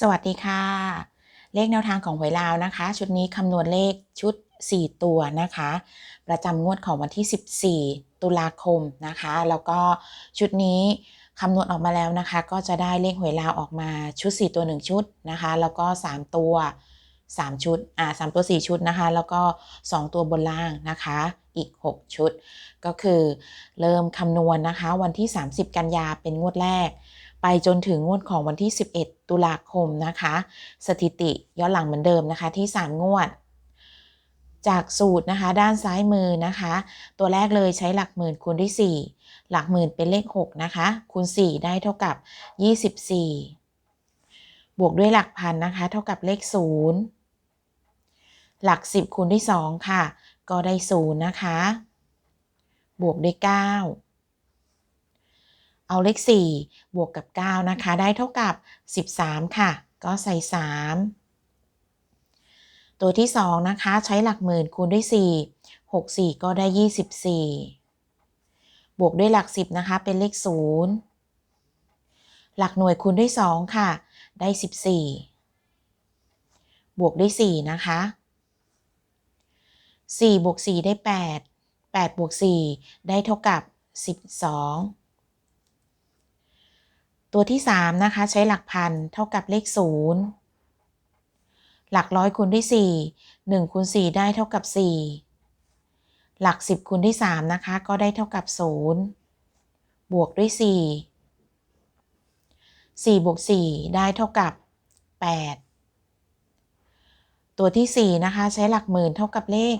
สวัสดีค่ะ เลขแนวทางของหวยลาวนะคะ ชุดนี้คำนวณเลขชุด 4 ตัวนะคะ ประจำงวดของวันที่ 14 ตุลาคมนะคะ แล้วก็ชุดนี้คำนวณออกมาแล้วนะคะ ก็จะได้เลขหวยลาวออกมาชุด 4 ตัว 1 ชุดนะคะ แล้วก็ 3 ตัว 3 ชุดอ่า3ตัว 4 ชุดนะคะ แล้วก็ 2 ตัวบนล่างนะคะอีก 6 ชุด ก็คือเริ่มคำนวณนะคะ วันที่ 30 กันยาเป็นงวดแรก ไปจนถึงงวดของวันที่ 11 ตุลาคมนะคะ สถิติย้อนหลังเหมือนเดิมนะคะที่ 3 งวด จากสูตรนะคะด้านซ้ายมือนะคะ ตัวแรกเลยใช้หลักหมื่นคูณด้วย 4 หลักหมื่นเป็นเลข 6 นะคะ คูณ 4 ได้เท่ากับ 24บวกด้วยหลักพันนะคะ เท่ากับเลข 0 หลัก 10คูณด้วย2ค่ะ ก็ได้ 0 นะคะ บวกด้วย 9 เอาเลข 4 บวกกับ 9 นะคะ ได้เท่ากับ 13 ค่ะ ก็ใส่ 3 ตัวที่ 2 นะคะ ใช้หลักหมื่นคูณด้วย 4 6 4 ก็ได้ 24 บวกด้วยหลัก 10 นะคะ เป็นเลข 0 หลักหน่วยคูณด้วย 2 ค่ะ ได้ 14 บวกด้วย 4 นะคะ 4 บวก 4 ได้ 8 8 บวก 4 ได้เท่ากับ 12 ตัวที่ 3 นะคะ ใช้หลักพันเท่ากับเลข 0 หลักร้อยคูณด้วย4 1คูณ4ได้เท่ากับ 4 หลัก 10คูณด้วย3นะคะ ก็ได้เท่ากับ 0 บวกด้วย 4 4บวก4ได้เท่ากับ 8 ตัวที่ 4 นะคะ ใช้หลักหมื่นเท่ากับเลข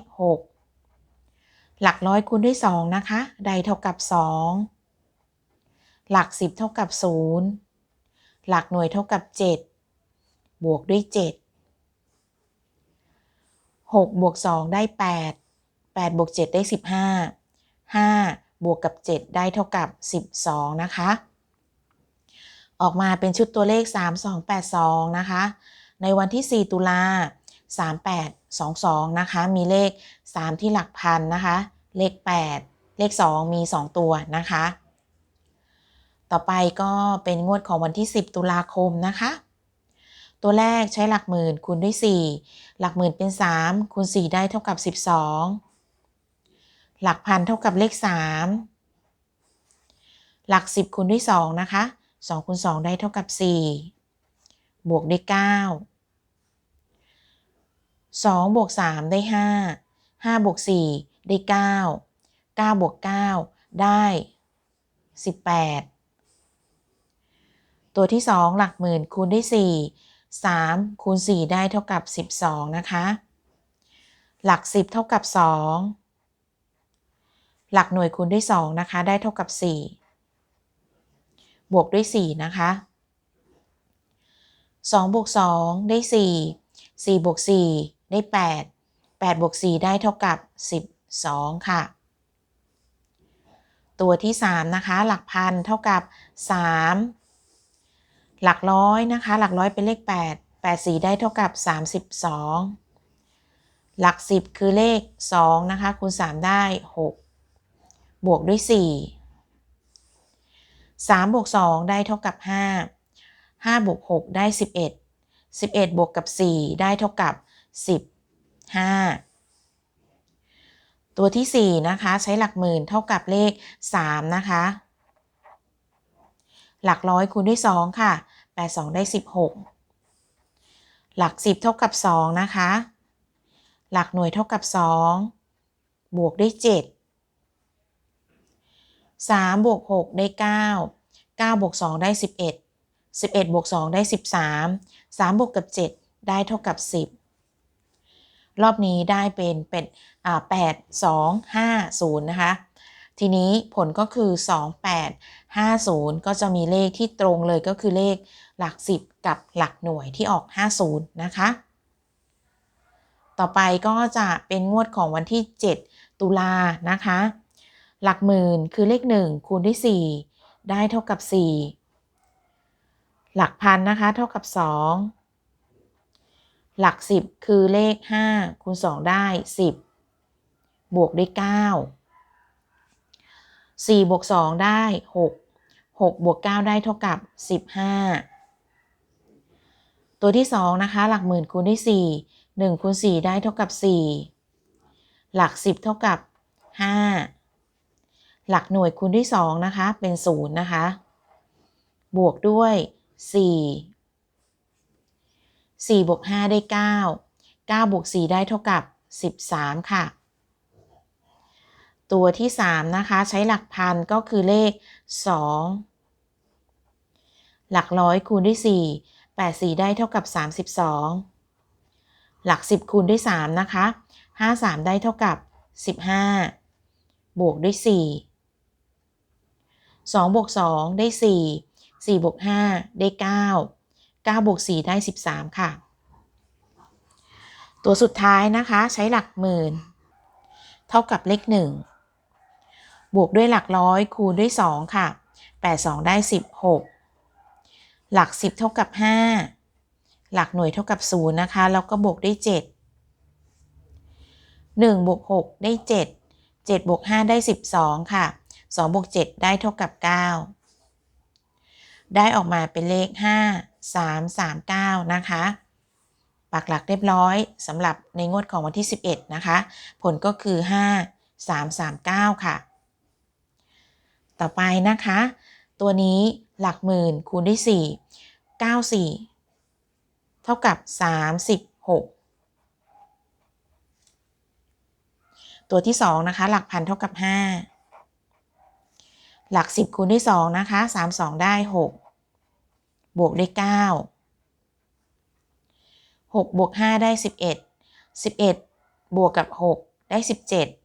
6 หลักร้อยคูณด้วย2นะคะ ได้เท่ากับ 2 หลัก 10 เท่ากับ 0 หลักหน่วยเท่ากับ 7 บวกด้วย 7 6 บวก 2 ได้ 8 8 บวก 7 ได้ 15 5 บวกกับ 7 ได้เท่ากับ 12 นะคะ ออกมาเป็นชุดตัวเลข 3282 นะคะ ในวันที่ 4 ตุลา3822 นะคะ มีเลข 3 ที่หลักพันนะคะ เลข 8 เลข 2 มี 2 ตัวนะคะ ต่อไปก็เป็นงวดของวันที่ 10 ตุลาคมนะคะ ตัวแรกใช้หลักหมื่นคูณด้วย 4 หลักหมื่นเป็น 3 คูณ 4 ได้เท่ากับ 12 หลักพันเท่ากับเลข 3 หลัก 10คูณด้วย 2 นะคะ2คูณ2ได้เท่ากับ 4 บวกด้วย 9 2บวก3ได้ 5 5บวก4ได้ 9 9บวก9ได้ 18 ตัวที่ 2 หลักหมื่นคูณด้วย4 3คูณ4ได้เท่ากับ 12 นะคะ หลัก 10 เท่ากับ 2 หลักหน่วยคูณด้วย 2 นะคะ ได้เท่ากับ 4 บวกด้วย 4 นะคะ2บวก2ได้ 4 4บวก4ได้ 8 8บวก4ได้เท่ากับ 12 ค่ะ ตัวที่ 3 นะคะ หลักพันเท่ากับ 3 หลักร้อยนะคะ หลักร้อยเป็นเลข 8 8 4 ได้เท่ากับ 32 หลัก 10 คือเลข 2 นะคะ คูณ 3 ได้ 6 บวกด้วย 4 3 บวก 2 ได้เท่ากับ 5 5 บวก 6 ได้ 11 11 บวกกับ 4 ได้เท่ากับ15ตัวที่ 4 นะคะ ใช้หลักหมื่นเท่ากับเลข 3 นะคะ หลักร้อยคูณด้วย 2 ค่ะ 8 2 ได้ 16 หลัก 10 เท่ากับ 2 นะคะ หลักหน่วยเท่ากับ 2 บวกด้วย 7 3 บวก 6 ได้ 9 9 บวก 2 ได้ 11 11 บวก 2 ได้ 13 3 บวกกับ 7 ได้เท่ากับ 10 รอบนี้ได้เป็นเป็นอ่า8 2 5 0นะคะ ทีนี้ผลก็คือ 2 8 50 ก็จะมีเลขที่ตรงเลยก็คือเลขหลัก 10 กับหลักหน่วยที่ออก 50 นะคะ ต่อไปก็จะเป็นงวดของวันที่ 7 ตุลานะคะ หลักหมื่นคือเลข 1 คูณด้วย 4 ได้เท่ากับ 4 หลักพันนะคะเท่ากับ 2หลัก 10 คือเลข 5 คูณ 2 ได้ 10 บวกด้วย 9 4บวก2ได้ 6 6บวก9ได้เท่ากับ 15 ตัวที่สองนะคะ หลักหมื่นคูณด้วยสี่หนึ่งคูณสี่ได้เท่ากับสี่หลักสิบเท่ากับห้าหลักหน่วยคูณด้วยสองนะคะ เป็นศูนย์นะคะ บวกด้วยสี่สี่บวกห้าได้เก้าเก้าบวกสี่ได้เท่ากับสิบสามค่ะ ตัวที่สามนะคะ ใช้หลักพันก็คือเลขสองหลักร้อยคูณด้วยสี่แปดสี่ได้เท่ากับสามสิบสองหลักสิบคูณด้วยสามนะคะห้าสามได้เท่ากับสิบห้าบวกด้วยสี่สองบวกสองได้สี่สี่บวกห้าได้เก้าเก้าบวกสี่ได้สิบสามค่ะ ตัวสุดท้ายนะคะใช้หลักหมื่น เท่ากับเลขหนึ่ง บวกด้วยหลักร้อยคูณด้วยสองค่ะแปดสองได้สิบหกหลักสิบเท่ากับห้าหลักหน่วยเท่ากับศูนย์นะคะ แล้วก็บวกด้เจ็ดหนึ่งบวกหกได้เจ็ดเจ็ดบวกห้าได้สิบสองค่ะสองบวกเจ็ดได้เท่ากับเก้าได้ออกมาเป็นเลขห้าสามสามเก้านะคะปักหลักเรียบร้อยสำหรับในงวดของวันที่ 11 นะคะ ผลก็คือ 5 3 3 9 ค่ะ ต่อไปนะคะ ตัวนี้หลักหมื่นคูณด้วย 4 9 4 เท่ากับ 36 ตัวที่ 2 นะคะ หลักพันเท่ากับ 5 หลัก 10คูณด้วย 2 นะคะ 3 2 ได้ 6 บวกด้วย 9 6บวก5ได้ 11 11 บวกกับ 6 ได้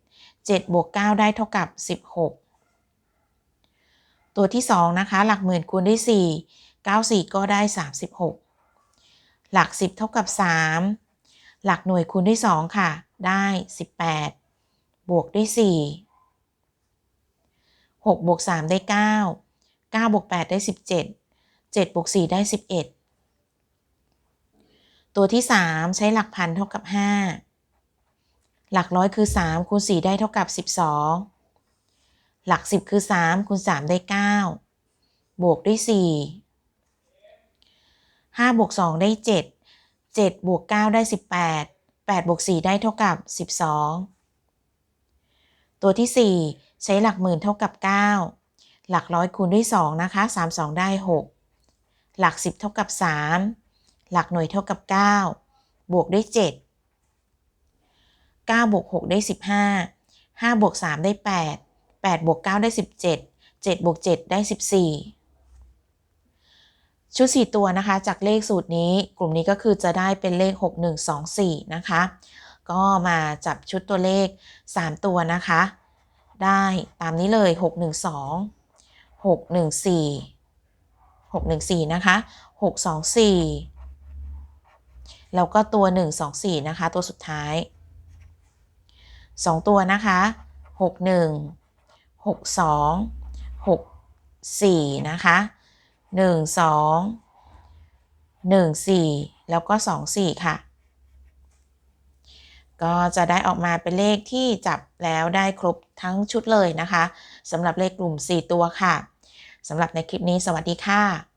17 7บวก9ได้เท่ากับ 16 ตัวที่ 2 นะคะ หลักหมื่นคูณด้วย 4 9 4 ก็ได้ 36 หลัก 10 เท่ากับ 3 หลักหน่วยคูณด้วย 2 ค่ะ ได้ 18 บวกด้วย 4 6 บวก 3 ได้ 9 9 บวก 8 ได้ 17 7 บวก 4 ได้ 11 ตัวที่ 3 ใช้หลักพันเท่ากับ 5 หลักร้อยคือ 3 คูณ 4 ได้เท่ากับ 12 หลัก 10 คือ 3คูณ3ได้ 9 บวกด้วย 4 5 บวก 2 ได้ 7 7 บวก 9 ได้ 18 8 บวก 4 ได้เท่ากับ 12 ตัวที่ 4 ใช้หลักหมื่นเท่ากับ 9 หลักร้อยคูณด้วย 2 นะคะ 3 2 ได้ 6 หลัก 10 เท่ากับ 3 หลักหน่วยเท่ากับ 9 บวกด้วย 7 9 บวก 6 ได้ 15 5 บวก 3 ได้ 8 8บวก9ได้ 17 7บวก7ได้ 14 ชุด 4 ตัวนะคะ จากเลขสูตรนี้ กลุ่มนี้ก็คือจะได้เป็นเลข 6124 นะคะ ก็มาจับชุดตัวเลข 3 ตัวนะคะ ได้ตามนี้เลย 612 614 614 นะคะ 624 แล้วก็ตัว 1 2 4 นะคะ ตัวสุดท้าย 2 ตัวนะคะ 6 1 6 2 6 4 นะคะ 1 2 1 4 แล้วก็ 2 4 ค่ะ ก็จะได้ออกมาเป็นเลขที่จับแล้วได้ครบทั้งชุดเลยนะคะสำหรับเลขกลุ่ม 4 ตัวค่ะสำหรับในคลิปนี้สวัสดีค่ะ